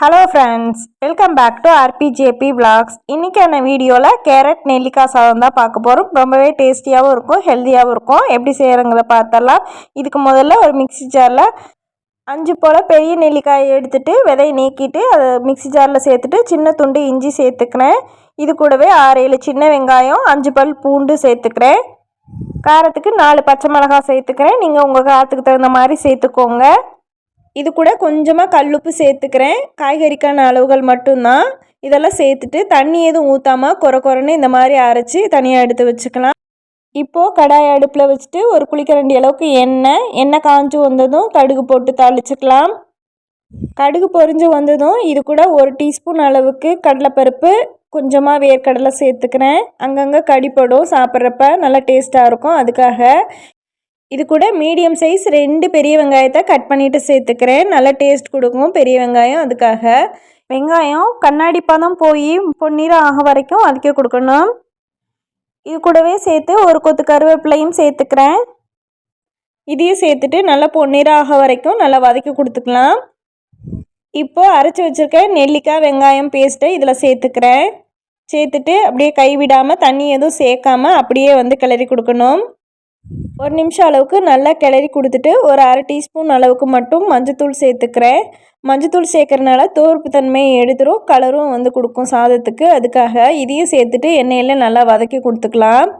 Hello friends welcome back to RPJP vlogs இன்றைக்கான வீடியோவில் carrot நெல்லிக்காய் சாதம் தான் பார்க்க போகிறோம் ரொம்பவே டேஸ்டியாகவும் இருக்கும் ஹெல்த்தியாகவும் இருக்கும். எப்படி செய்கிறங்கிற பார்த்தலாம் இதுக்கு முதல்ல ஒரு மிக்ஸி ஜாரில் அஞ்சு போல் பெரிய நெல்லிக்காயை எடுத்துகிட்டு விதையை நீக்கிட்டு அதை மிக்ஸி ஜாரில் சேர்த்துட்டு சின்ன துண்டு இஞ்சி சேர்த்துக்கிறேன். இது கூடவே ஆறு ஏழு சின்ன வெங்காயம் அஞ்சு பல் பூண்டு சேர்த்துக்கிறேன். காரத்துக்கு நாலு பச்சை மிளகாய் சேர்த்துக்கிறேன். நீங்கள் உங்கள் காரத்துக்கு தகுந்த மாதிரி சேர்த்துக்கோங்க. இது கூட கொஞ்சமாக கல்லுப்பு சேர்த்துக்கிறேன். காய்கறிக்கான அளவுகள் மட்டும்தான். இதெல்லாம் சேர்த்துட்டு தண்ணி எதுவும் ஊற்றாமல் குறை குறைன்னு இந்த மாதிரி அரைச்சி தனியாக எடுத்து வச்சுக்கலாம். இப்போது கடாய் அடுப்பில் வச்சுட்டு ஒரு குளிக்கரண்டி அளவுக்கு எண்ணெய் எண்ணெய் காஞ்சு வந்ததும் கடுகு போட்டு தாளிச்சுக்கலாம். கடுகு பொறிஞ்சு வந்ததும் இது கூட ஒரு டீஸ்பூன் அளவுக்கு கடலைப்பருப்பு கொஞ்சமாக வேர்க்கடலை சேர்த்துக்கிறேன். அங்கங்கே கடிப்படும் சாப்பிட்றப்ப நல்லா டேஸ்ட்டாக இருக்கும். அதுக்காக இது கூட மீடியம் சைஸ் ரெண்டு பெரிய வெங்காயத்தை கட் பண்ணிவிட்டு சேர்த்துக்கிறேன். நல்லா டேஸ்ட் கொடுக்கும் பெரிய வெங்காயம் அதுக்காக. வெங்காயம் கண்ணாடி பதம் போய் பொன்னிறம் ஆக வரைக்கும் அதுக்கே கொடுக்கணும். இது கூடவே சேர்த்து ஒரு கொத்து கருவேப்பிலையும் சேர்த்துக்கிறேன். இதையும் சேர்த்துட்டு நல்லா பொன்னிறம் ஆக வரைக்கும் நல்லா வதக்கி கொடுத்துக்கலாம். இப்போது அரைச்சி வச்சுருக்க நெல்லிக்காய் வெங்காயம் பேஸ்ட்டை இதில் சேர்த்துக்கிறேன். சேர்த்துட்டு அப்படியே கைவிடாமல் தண்ணி எதுவும் சேர்க்காம அப்படியே வந்து கிளறி கொடுக்கணும். ஒரு நிமிஷம் அளவுக்கு நல்லா கிளறி கொடுத்துட்டு ஒரு அரை டீஸ்பூன் அளவுக்கு மட்டும் மஞ்சத்தூள் சேர்த்துக்கிறேன். மஞ்சத்தூள் சேர்க்குறனால தோர்ப்பு தன்மையை எடுத்துரும் கலரும் வந்து கொடுக்கும் சாதத்துக்கு. அதுக்காக இதையும் சேர்த்துட்டு எண்ணெயில் நல்லா வதக்கி கொடுத்துக்கலாம்.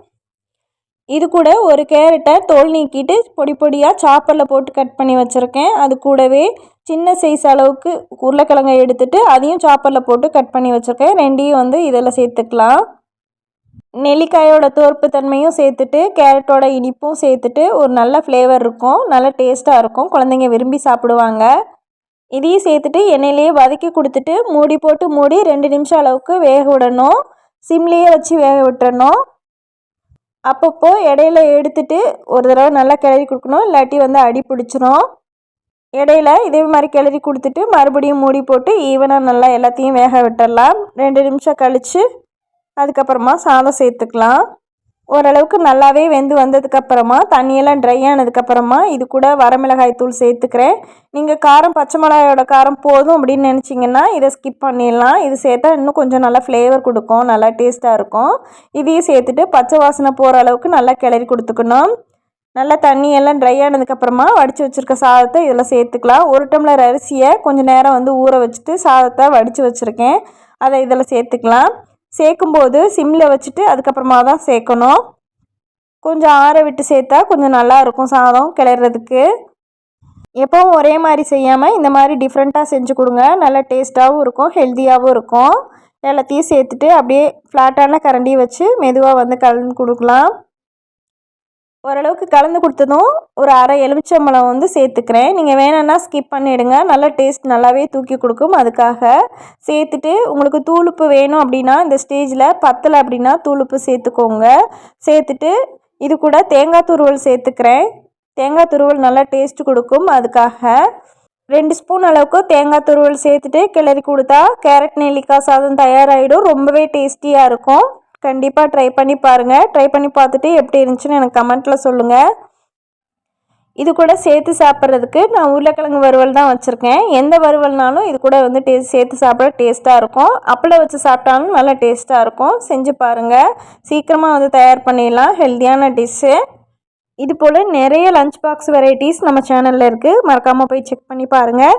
இது கூட ஒரு கேரட்டை தோல் நீக்கிட்டு பொடி பொடியாக சாப்பரில் போட்டு கட் பண்ணி வச்சுருக்கேன். அது கூடவே சின்ன சைஸ் அளவுக்கு உருளைக்கிழங்கை எடுத்துகிட்டு அதையும் சாப்பரில் போட்டு கட் பண்ணி வச்சுருக்கேன். ரெண்டையும் வந்து இதில் சேர்த்துக்கலாம். நெல்லிக்காயோட தோற்பு தன்மையும் சேர்த்துட்டு கேரட்டோட இனிப்பும் சேர்த்துட்டு ஒரு நல்ல ஃப்ளேவர் இருக்கும். நல்ல டேஸ்ட்டாக இருக்கும். குழந்தைங்க விரும்பி சாப்பிடுவாங்க. இதையும் சேர்த்துட்டு எண்ணெயிலேயே வதக்கி கொடுத்துட்டு மூடி போட்டு மூடி ரெண்டு நிமிஷம் அளவுக்கு வேக விடணும். சிம்லேயே வச்சு வேக விட்டுறணும். அப்பப்போ இடையில எடுத்துட்டு ஒரு தடவை நல்லா கிளறி கொடுக்கணும். இல்லாட்டி வந்து அடி பிடிச்சிரும். இடையில இதே மாதிரி கிளறி கொடுத்துட்டு மறுபடியும் மூடி போட்டு ஈவனாக நல்லா எல்லாத்தையும் வேக விட்டுடலாம் ரெண்டு நிமிஷம் கழித்து அதுக்கப்புறமா சாதம் சேர்த்துக்கலாம். ஓரளவுக்கு நல்லாவே வெந்து வந்ததுக்கப்புறமா தண்ணியெல்லாம் ட்ரை ஆனதுக்கப்புறமா இது கூட வரமிளகாய் தூள் சேர்த்துக்கிறேன். நீங்கள் காரம் பச்சை மிளகாயோட காரம் போதும் அப்படின்னு நினச்சிங்கன்னா இதை ஸ்கிப் பண்ணிடலாம். இது சேர்த்தா இன்னும் கொஞ்சம் நல்லா ஃப்ளேவர் கொடுக்கும் நல்லா டேஸ்ட்டாக இருக்கும். இதையும் சேர்த்துட்டு பச்சை வாசனை போகிற அளவுக்கு நல்லா கிளறி கொடுத்துக்கணும். நல்லா தண்ணியெல்லாம் ட்ரை ஆனதுக்கப்புறமா வடித்து வச்சுருக்க சாதத்தை இதில் சேர்த்துக்கலாம். ஒரு டம்ளர் அரிசியை கொஞ்சம் நேரம் வந்து ஊற வச்சுட்டு சாதத்தை வடித்து வச்சுருக்கேன். அதை இதில் சேர்த்துக்கலாம். சேர்க்கும்போது சிம்மில் வச்சுட்டு அதுக்கப்புறமா தான் சேர்க்கணும். கொஞ்சம் ஆற விட்டு சேர்த்தா கொஞ்சம் நல்லாயிருக்கும் சாதம் கிளறதுக்கு. எப்போவும் ஒரே மாதிரி செய்யாமல் இந்த மாதிரி டிஃப்ரெண்ட்டாக செஞ்சு கொடுங்க. நல்லா டேஸ்ட்டாகவும் இருக்கும் ஹெல்த்தியாகவும் இருக்கும். எல்லாத்தையும் சேர்த்துட்டு அப்படியே ஃப்ளாட்டான கரண்டி வச்சு மெதுவாக வந்து கலந்து கொடுக்கலாம். ஓரளவுக்கு கலந்து கொடுத்ததும் ஒரு அரை எலுமிச்சம்பழம் வந்து சேர்த்துக்கிறேன். நீங்கள் வேணும்னா ஸ்கிப் பண்ணிவிடுங்க நல்ல டேஸ்ட் நல்லாவே தூக்கி கொடுக்கும். அதுக்காக சேர்த்துட்டு உங்களுக்கு தூளுப்பு வேணும் அப்படின்னா இந்த ஸ்டேஜில் பத்தலை அப்படின்னா தூளுப்பு சேர்த்துக்கோங்க. சேர்த்துட்டு இது கூட தேங்காய் துருவல் சேர்த்துக்கிறேன். தேங்காய் துருவல் நல்லா டேஸ்ட் கொடுக்கும். அதுக்காக ரெண்டு ஸ்பூன் அளவுக்கு தேங்காய் துருவல் சேர்த்துட்டு கிளறி கொடுத்தா கேரட் நெல்லிக்காய் சாதம் தயாராகிடும் ரொம்பவே டேஸ்டியாக இருக்கும். கண்டிப்பாக ட்ரை பண்ணி பாருங்கள் ட்ரை பண்ணி பார்த்துட்டு எப்படி இருந்துச்சுன்னு எனக்கு கமெண்ட்டில் சொல்லுங்கள் இது கூட சேர்த்து சாப்பிட்றதுக்கு நான் உருளைக்கிழங்கு வறுவல் தான் வச்சுருக்கேன். எந்த வறுவல்னாலும் இது கூட வந்து டேஸ்ட் சேர்த்து சாப்பிட டேஸ்ட்டாக இருக்கும். அப்பளம் வச்சு சாப்பிட்டாலும் நல்லா டேஸ்ட்டாக இருக்கும். செஞ்சு பாருங்கள் சீக்கிரமாக வந்து தயார் பண்ணிடலாம். ஹெல்த்தியான டிஷ்ஷு இது போல் நிறைய லஞ்ச் பாக்ஸ் வெரைட்டிஸ் நம்ம சேனலில் இருக்குது மறக்காமல் போய் செக் பண்ணி பாருங்கள்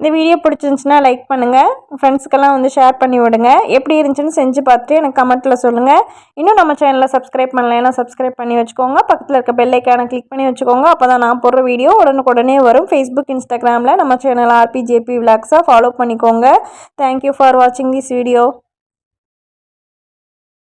இந்த வீடியோ பிடிச்சிருந்துச்சின்னா லைக் பண்ணுங்கள் ஃப்ரெண்ட்ஸுக்கெல்லாம் வந்து ஷேர் பண்ணி விடுங்க. எப்படி இருந்துச்சுன்னு செஞ்சு பார்த்துட்டு எனக்கு கமெண்ட்டில் சொல்லுங்கள் இன்னும் நம்ம சேனலில் சப்ஸ்கிரைப் பண்ணலைன்னா சப்ஸ்கிரைப் பண்ணி வச்சுக்கோங்க. பக்கத்தில் இருக்க பெல்லைக்கான கிளிக் பண்ணி வச்சுக்கோங்க. அப்போ தான் நான் போடுற வீடியோ உடனுக்குடனே வரும். ஃபேஸ்புக் இன்ஸ்டாகிராமில் நம்ம சேனல் ஆர்பிஜேபி விளாக்ஸாக ஃபாலோ பண்ணிக்கோங்க. தேங்க்யூ ஃபார் வாட்சிங் திஸ் வீடியோ